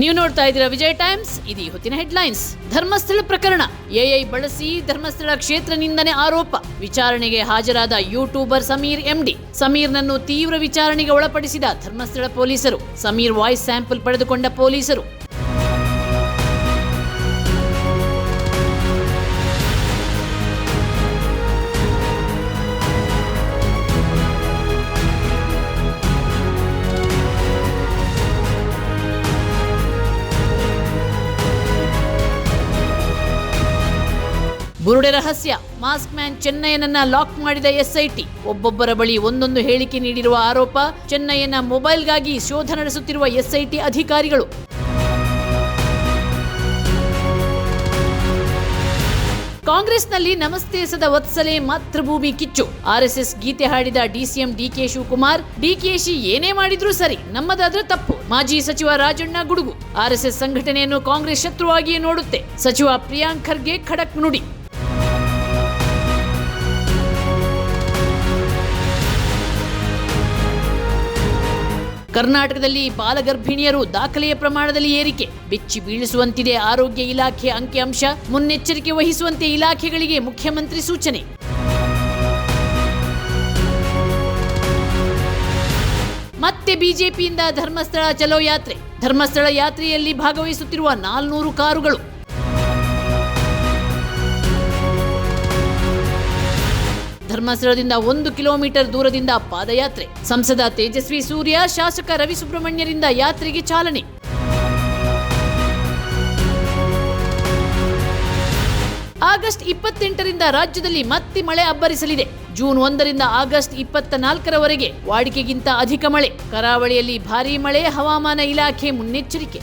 ನೀವು ನೋಡ್ತಾ ಇದ್ದೀರಾ ವಿಜಯ್ ಟೈಮ್ಸ್, ಇದು ಹೊತ್ತಿನ ಹೆಡ್ಲೈನ್ಸ್. ಧರ್ಮಸ್ಥಳ ಪ್ರಕರಣ. ಎಐ ಬಳಸಿ ಧರ್ಮಸ್ಥಳ ಕ್ಷೇತ್ರ ನಿಂದನೆ ಆರೋಪ. ವಿಚಾರಣೆಗೆ ಹಾಜರಾದ ಯೂಟ್ಯೂಬರ್ ಸಮೀರ್ ಎಂಡಿ. ಸಮೀರ್ನನ್ನು ತೀವ್ರ ವಿಚಾರಣೆಗೆ ಒಳಪಡಿಸಿದ ಧರ್ಮಸ್ಥಳ ಪೊಲೀಸರು. ಸಮೀರ್ ವಾಯ್ಸ್ ಸ್ಯಾಂಪಲ್ ಪಡೆದುಕೊಂಡ ಪೊಲೀಸರು. ಬುರುಡೆ ರಹಸ್ಯ. ಮಾಸ್ಕ್ ಮ್ಯಾನ್ ಚೆನ್ನೈನನ್ನ ಲಾಕ್ ಮಾಡಿದ ಎಸ್ಐಟಿ. ಒಬ್ಬೊಬ್ಬರ ಬಳಿ ಒಂದೊಂದು ಹೇಳಿಕೆ ನೀಡಿರುವ ಆರೋಪ ಚೆನ್ನೈನ ಮೊಬೈಲ್ಗಾಗಿ ಶೋಧ ನಡೆಸುತ್ತಿರುವ ಎಸ್ಐಟಿ ಅಧಿಕಾರಿಗಳು. ಕಾಂಗ್ರೆಸ್ನಲ್ಲಿ ನಮಸ್ತೆ ಸದ ವತ್ಸಲೆ ಮಾತೃಭೂಮಿ ಕಿಚ್ಚು. ಆರ್ಎಸ್ಎಸ್ ಗೀತೆ ಹಾಡಿದ ಡಿಸಿಎಂ ಡಿಕೆ ಶಿವಕುಮಾರ್ ಡಿಕೆಶಿ ಏನೇ ಮಾಡಿದ್ರೂ ಸರಿ, ನಮ್ಮದಾದ್ರೆ ತಪ್ಪು. ಮಾಜಿ ಸಚಿವ ರಾಜಣ್ಣ ಗುಡುಗು. ಆರ್ಎಸ್ಎಸ್ ಸಂಘಟನೆಯನ್ನು ಕಾಂಗ್ರೆಸ್ ಶತ್ರುವಾಗಿಯೇ ನೋಡುತ್ತೆ. ಸಚಿವ ಪ್ರಿಯಾಂಕ್ ಖರ್ಗೆ ಖಡಕ್ ನುಡಿ. ಕರ್ನಾಟಕದಲ್ಲಿ ಬಾಲಗರ್ಭಿಣಿಯರು ದಾಖಲೆಯ ಪ್ರಮಾಣದಲ್ಲಿ ಏರಿಕೆ, ಬೆಚ್ಚಿ ಬೀಳಿಸುವಂತಿದೆ ಆರೋಗ್ಯ ಇಲಾಖೆ ಅಂಕಿಅಂಶ ಮುನ್ನೆಚ್ಚರಿಕೆ ವಹಿಸುವಂತೆ ಇಲಾಖೆಗಳಿಗೆ ಮುಖ್ಯಮಂತ್ರಿ ಸೂಚನೆ. ಮತ್ತೆ ಬಿಜೆಪಿಯಿಂದ ಧರ್ಮಸ್ಥಳ ಚಲೋ ಯಾತ್ರೆ. ಧರ್ಮಸ್ಥಳ ಯಾತ್ರೆಯಲ್ಲಿ ಭಾಗವಹಿಸುತ್ತಿರುವ ನಾಲ್ನೂರು ಕಾರುಗಳು. ಧರ್ಮಸ್ಥಳದಿಂದ ಒಂದು ಕಿಲೋಮೀಟರ್ ದೂರದಿಂದ ಪಾದಯಾತ್ರೆ. ಸಂಸದ ತೇಜಸ್ವಿ ಸೂರ್ಯ, ಶಾಸಕ ರವಿ ಸುಬ್ರಹ್ಮಣ್ಯರಿಂದ ಯಾತ್ರೆಗೆ ಚಾಲನೆ. ಆಗಸ್ಟ್ ಇಪ್ಪತ್ತೆಂಟರಿಂದ ರಾಜ್ಯದಲ್ಲಿ ಮತ್ತೆ ಮಳೆ ಅಬ್ಬರಿಸಲಿದೆ. ಜೂನ್ ಒಂದರಿಂದ ಆಗಸ್ಟ್ ಇಪ್ಪತ್ತ ನಾಲ್ಕರವರೆಗೆ ವಾಡಿಕೆಗಿಂತ ಅಧಿಕ ಮಳೆ. ಕರಾವಳಿಯಲ್ಲಿ ಭಾರೀ ಮಳೆ, ಹವಾಮಾನ ಇಲಾಖೆ ಮುನ್ನೆಚ್ಚರಿಕೆ.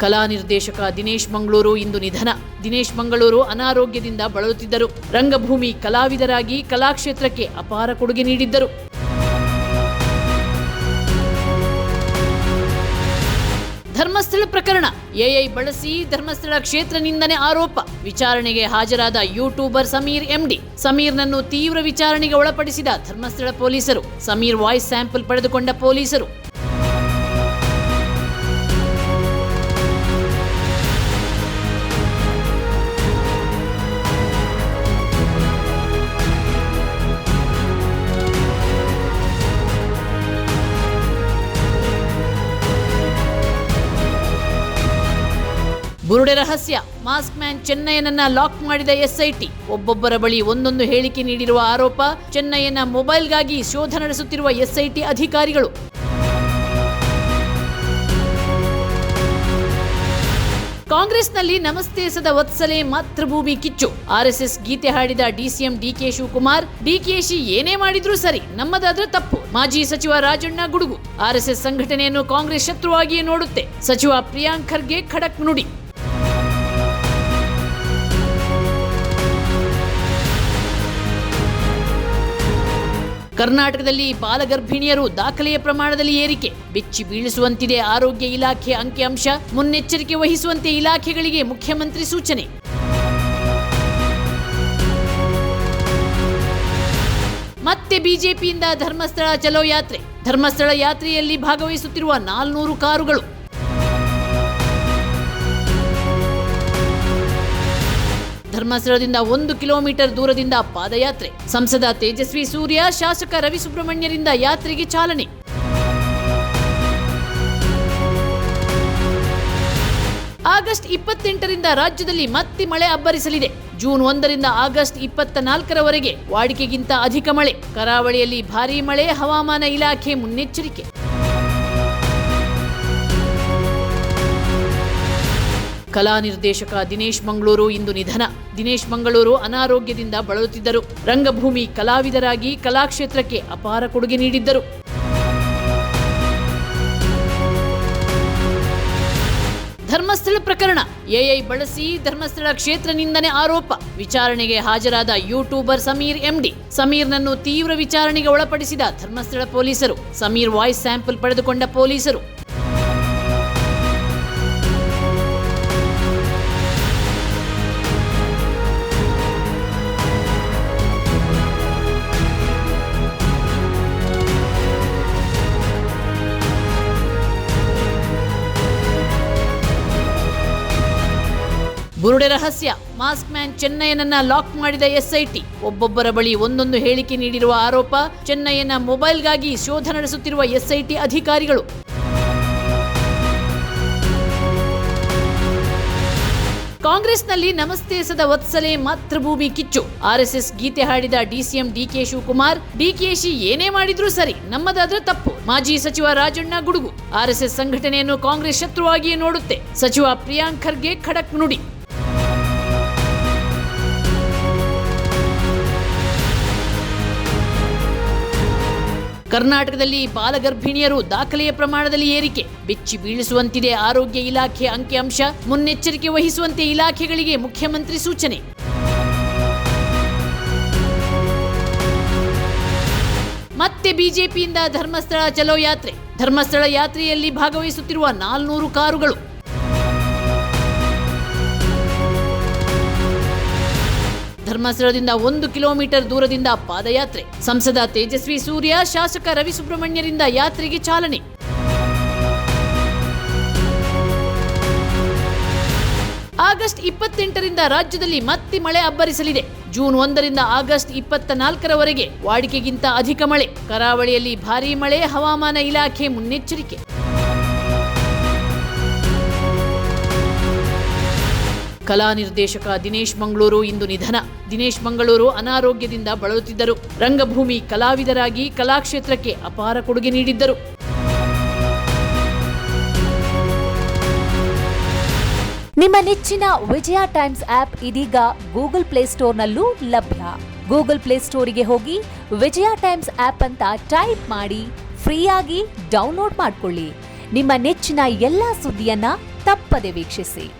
ಕಲಾ ನಿರ್ದೇಶಕ ದಿನೇಶ್ ಮಂಗಳೂರು ಇಂದು ನಿಧನ. ದಿನೇಶ್ ಮಂಗಳೂರು ಅನಾರೋಗ್ಯದಿಂದ ಬಳಲುತ್ತಿದ್ದರು. ರಂಗಭೂಮಿ ಕಲಾವಿದರಾಗಿ ಕಲಾಕ್ಷೇತ್ರಕ್ಕೆ ಅಪಾರ ಕೊಡುಗೆ ನೀಡಿದ್ದರು. ಧರ್ಮಸ್ಥಳ ಪ್ರಕರಣ. ಎಐ ಬಳಸಿ ಧರ್ಮಸ್ಥಳ ಕ್ಷೇತ್ರ ನಿಂದನೆ ಆರೋಪ. ವಿಚಾರಣೆಗೆ ಹಾಜರಾದ ಯೂಟ್ಯೂಬರ್ ಸಮೀರ್ ಎಂಡಿ. ಸಮೀರ್ನನ್ನು ತೀವ್ರ ವಿಚಾರಣೆಗೆ ಒಳಪಡಿಸಿದ ಧರ್ಮಸ್ಥಳ ಪೊಲೀಸರು. ಸಮೀರ್ ವಾಯ್ಸ್ ಸ್ಯಾಂಪಲ್ ಪಡೆದುಕೊಂಡ ಪೊಲೀಸರು. ಬುರುಡೆ ರಹಸ್ಯ. ಮಾಸ್ಕ್ ಮ್ಯಾನ್ ಚೆನ್ನೈನನ್ನ ಲಾಕ್ ಮಾಡಿದ ಎಸ್ಐಟಿ. ಒಬ್ಬೊಬ್ಬರ ಬಳಿ ಒಂದೊಂದು ಹೇಳಿಕೆ ನೀಡಿರುವ ಆರೋಪ ಚೆನ್ನೈನ ಮೊಬೈಲ್ಗಾಗಿ ಶೋಧ ನಡೆಸುತ್ತಿರುವ ಎಸ್ಐಟಿ ಅಧಿಕಾರಿಗಳು. ಕಾಂಗ್ರೆಸ್ನಲ್ಲಿ ನಮಸ್ತೆ ಸದ ವತ್ಸಲೆ ಮಾತೃಭೂಮಿ ಕಿಚ್ಚು. ಆರ್ಎಸ್ಎಸ್ ಗೀತೆ ಹಾಡಿದ ಡಿಸಿಎಂ ಡಿಕೆ ಶಿವಕುಮಾರ್ ಡಿಕೆಶಿ ಏನೇ ಮಾಡಿದ್ರೂ ಸರಿ, ನಮ್ಮದಾದ್ರೆ ತಪ್ಪು. ಮಾಜಿ ಸಚಿವ ರಾಜಣ್ಣ ಗುಡುಗು. ಆರ್ಎಸ್ಎಸ್ ಸಂಘಟನೆಯನ್ನು ಕಾಂಗ್ರೆಸ್ ಶತ್ರುವಾಗಿಯೇ ನೋಡುತ್ತೆ. ಸಚಿವ ಪ್ರಿಯಾಂಕ್ ಖರ್ಗೆ ಖಡಕ್ ನುಡಿ. ಕರ್ನಾಟಕದಲ್ಲಿ ಬಾಲಗರ್ಭಿಣಿಯರು ದಾಖಲೆಯ ಪ್ರಮಾಣದಲ್ಲಿ ಏರಿಕೆ, ಬೆಚ್ಚಿ ಬೀಳಿಸುವಂತಿದೆ ಆರೋಗ್ಯ ಇಲಾಖೆ ಅಂಕಿಅಂಶ, ಮುನ್ನೆಚ್ಚರಿಕೆ ವಹಿಸುವಂತೆ ಇಲಾಖೆಗಳಿಗೆ ಮುಖ್ಯಮಂತ್ರಿ ಸೂಚನೆ. ಮತ್ತೆ ಬಿಜೆಪಿಯಿಂದ ಧರ್ಮಸ್ಥಳ ಚಲೋ ಯಾತ್ರೆ. ಧರ್ಮಸ್ಥಳ ಯಾತ್ರೆಯಲ್ಲಿ ಭಾಗವಹಿಸುತ್ತಿರುವ ನಾಲ್ನೂರು ಕಾರುಗಳು. ಧರ್ಮಸ್ಥಳದಿಂದ ಒಂದು ಕಿಲೋಮೀಟರ್ ದೂರದಿಂದ ಪಾದಯಾತ್ರೆ. ಸಂಸದ ತೇಜಸ್ವಿ ಸೂರ್ಯ, ಶಾಸಕ ರವಿ ಸುಬ್ರಹ್ಮಣ್ಯರಿಂದ ಯಾತ್ರೆಗೆ ಚಾಲನೆ. ಆಗಸ್ಟ್ ಇಪ್ಪತ್ತೆಂಟರಿಂದ ರಾಜ್ಯದಲ್ಲಿ ಮತ್ತೆ ಮಳೆ ಅಬ್ಬರಿಸಲಿದೆ. ಜೂನ್ ಒಂದರಿಂದ ಆಗಸ್ಟ್ ಇಪ್ಪತ್ತ ನಾಲ್ಕರವರೆಗೆ ವಾಡಿಕೆಗಿಂತ ಅಧಿಕ ಮಳೆ. ಕರಾವಳಿಯಲ್ಲಿ ಭಾರೀ ಮಳೆ, ಹವಾಮಾನ ಇಲಾಖೆ ಮುನ್ನೆಚ್ಚರಿಕೆ. ಕಲಾ ನಿರ್ದೇಶಕ ದಿನೇಶ್ ಮಂಗಳೂರು ಇಂದು ನಿಧನ. ದಿನೇಶ್ ಮಂಗಳೂರು ಅನಾರೋಗ್ಯದಿಂದ ಬಳಲುತ್ತಿದ್ದರು. ರಂಗಭೂಮಿ ಕಲಾವಿದರಾಗಿ ಕಲಾಕ್ಷೇತ್ರಕ್ಕೆ ಅಪಾರ ಕೊಡುಗೆ ನೀಡಿದ್ದರು. ಧರ್ಮಸ್ಥಳ ಪ್ರಕರಣ. ಎಐ ಬಳಸಿ ಧರ್ಮಸ್ಥಳ ಕ್ಷೇತ್ರ ನಿಂದನೆ ಆರೋಪ. ವಿಚಾರಣೆಗೆ ಹಾಜರಾದ ಯೂಟ್ಯೂಬರ್ ಸಮೀರ್ ಎಂಡಿ. ಸಮೀರ್ನನ್ನು ತೀವ್ರ ವಿಚಾರಣೆಗೆ ಒಳಪಡಿಸಿದ ಧರ್ಮಸ್ಥಳ ಪೊಲೀಸರು. ಸಮೀರ್ ವಾಯ್ಸ್ ಸ್ಯಾಂಪಲ್ ಪಡೆದುಕೊಂಡ ಪೊಲೀಸರು. ಬುರುಡೆ ರಹಸ್ಯ. ಮಾಸ್ಕ್ ಮ್ಯಾನ್ ಚೆನ್ನಯ್ಯನನ್ನ ಲಾಕ್ ಮಾಡಿದ ಎಸ್ಐಟಿ. ಒಬ್ಬೊಬ್ಬರ ಬಳಿ ಒಂದೊಂದು ಹೇಳಿಕೆ ನೀಡಿರುವ ಆರೋಪ, ಚೆನ್ನಯ್ಯನ ಮೊಬೈಲ್ಗಾಗಿ ಶೋಧ ನಡೆಸುತ್ತಿರುವ ಎಸ್ಐಟಿ ಅಧಿಕಾರಿಗಳು. ಕಾಂಗ್ರೆಸ್ನಲ್ಲಿ ನಮಸ್ತೆ ಸದ ವತ್ಸಲೆ ಮಾತೃಭೂಮಿ ಕಿಚ್ಚು. ಆರ್ಎಸ್ಎಸ್ ಗೀತೆ ಹಾಡಿದ ಡಿಸಿಎಂ ಡಿಕೆ ಶಿವಕುಮಾರ್, ಡಿಕೆಶಿ ಏನೇ ಮಾಡಿದ್ರೂ ಸರಿ, ನಮ್ಮದಾದ್ರೆ ತಪ್ಪು. ಮಾಜಿ ಸಚಿವ ರಾಜಣ್ಣ ಗುಡುಗು. ಆರ್ಎಸ್ಎಸ್ ಸಂಘಟನೆಯನ್ನು ಕಾಂಗ್ರೆಸ್ ಶತ್ರುವಾಗಿಯೇ ನೋಡುತ್ತೆ. ಸಚಿವ ಪ್ರಿಯಾಂಕ್ ಖರ್ಗೆ ಖಡಕ್ ನುಡಿ. ಕರ್ನಾಟಕದಲ್ಲಿ ಬಾಲಗರ್ಭಿಣಿಯರು ದಾಖಲೆಯ ಪ್ರಮಾಣದಲ್ಲಿ ಏರಿಕೆ, ಬೆಚ್ಚಿ ಬೀಳಿಸುವಂತಿದೆ ಆರೋಗ್ಯ ಇಲಾಖೆ ಅಂಕಿಅಂಶ, ಮುನ್ನೆಚ್ಚರಿಕೆ ವಹಿಸುವಂತೆ ಇಲಾಖೆಗಳಿಗೆ ಮುಖ್ಯಮಂತ್ರಿ ಸೂಚನೆ. ಮತ್ತೆ ಬಿಜೆಪಿಯಿಂದ ಧರ್ಮಸ್ಥಳ ಚಲೋ ಯಾತ್ರೆ ಧರ್ಮಸ್ಥಳ ಯಾತ್ರೆಯಲ್ಲಿ ಭಾಗವಹಿಸುತ್ತಿರುವ ನಾಲ್ನೂರು ಕಾರುಗಳು. ಧರ್ಮಸ್ಥಳದಿಂದ ಒಂದು ಕಿಲೋಮೀಟರ್ ದೂರದಿಂದ ಪಾದಯಾತ್ರೆ. ಸಂಸದ ತೇಜಸ್ವಿ ಸೂರ್ಯ, ಶಾಸಕ ರವಿ ಸುಬ್ರಹ್ಮಣ್ಯರಿಂದ ಯಾತ್ರೆಗೆ ಚಾಲನೆ. ಆಗಸ್ಟ್ ಇಪ್ಪತ್ತೆಂಟರಿಂದ ರಾಜ್ಯದಲ್ಲಿ ಮತ್ತೆ ಮಳೆ ಅಬ್ಬರಿಸಲಿದೆ. ಜೂನ್ ಒಂದರಿಂದ ಆಗಸ್ಟ್ ಇಪ್ಪತ್ತ ನಾಲ್ಕರವರೆಗೆ ವಾಡಿಕೆಗಿಂತ ಅಧಿಕ ಮಳೆ. ಕರಾವಳಿಯಲ್ಲಿ ಭಾರೀ ಮಳೆ, ಹವಾಮಾನ ಇಲಾಖೆ ಮುನ್ನೆಚ್ಚರಿಕೆ. ಕಲಾ ನಿರ್ದೇಶಕ ದಿನೇಶ್ ಮಂಗಳೂರು ಇಂದು ನಿಧನ. ದಿನೇಶ್ ಮಂಗಳೂರು ಅನಾರೋಗ್ಯದಿಂದ ಬಳಲುತ್ತಿದ್ದರು. ರಂಗಭೂಮಿ ಕಲಾವಿದರಾಗಿ ಕಲಾಕ್ಷೇತ್ರಕ್ಕೆ ಅಪಾರ ಕೊಡುಗೆ ನೀಡಿದ್ದರು. ನಿಮ್ಮ ನೆಚ್ಚಿನ ವಿಜಯ ಟೈಮ್ಸ್ ಆಪ್ ಇದೀಗ ಗೂಗಲ್ ಪ್ಲೇಸ್ಟೋರ್ನಲ್ಲೂ ಲಭ್ಯ. ಗೂಗಲ್ ಪ್ಲೇಸ್ಟೋರಿಗೆ ಹೋಗಿ ವಿಜಯ ಟೈಮ್ಸ್ ಆಪ್ ಅಂತ ಟೈಪ್ ಮಾಡಿ ಫ್ರೀಯಾಗಿ ಡೌನ್ಲೋಡ್ ಮಾಡಿಕೊಳ್ಳಿ. ನಿಮ್ಮ ನೆಚ್ಚಿನ ಎಲ್ಲಾ ಸುದ್ದಿಯನ್ನ ತಪ್ಪದೆ ವೀಕ್ಷಿಸಿ.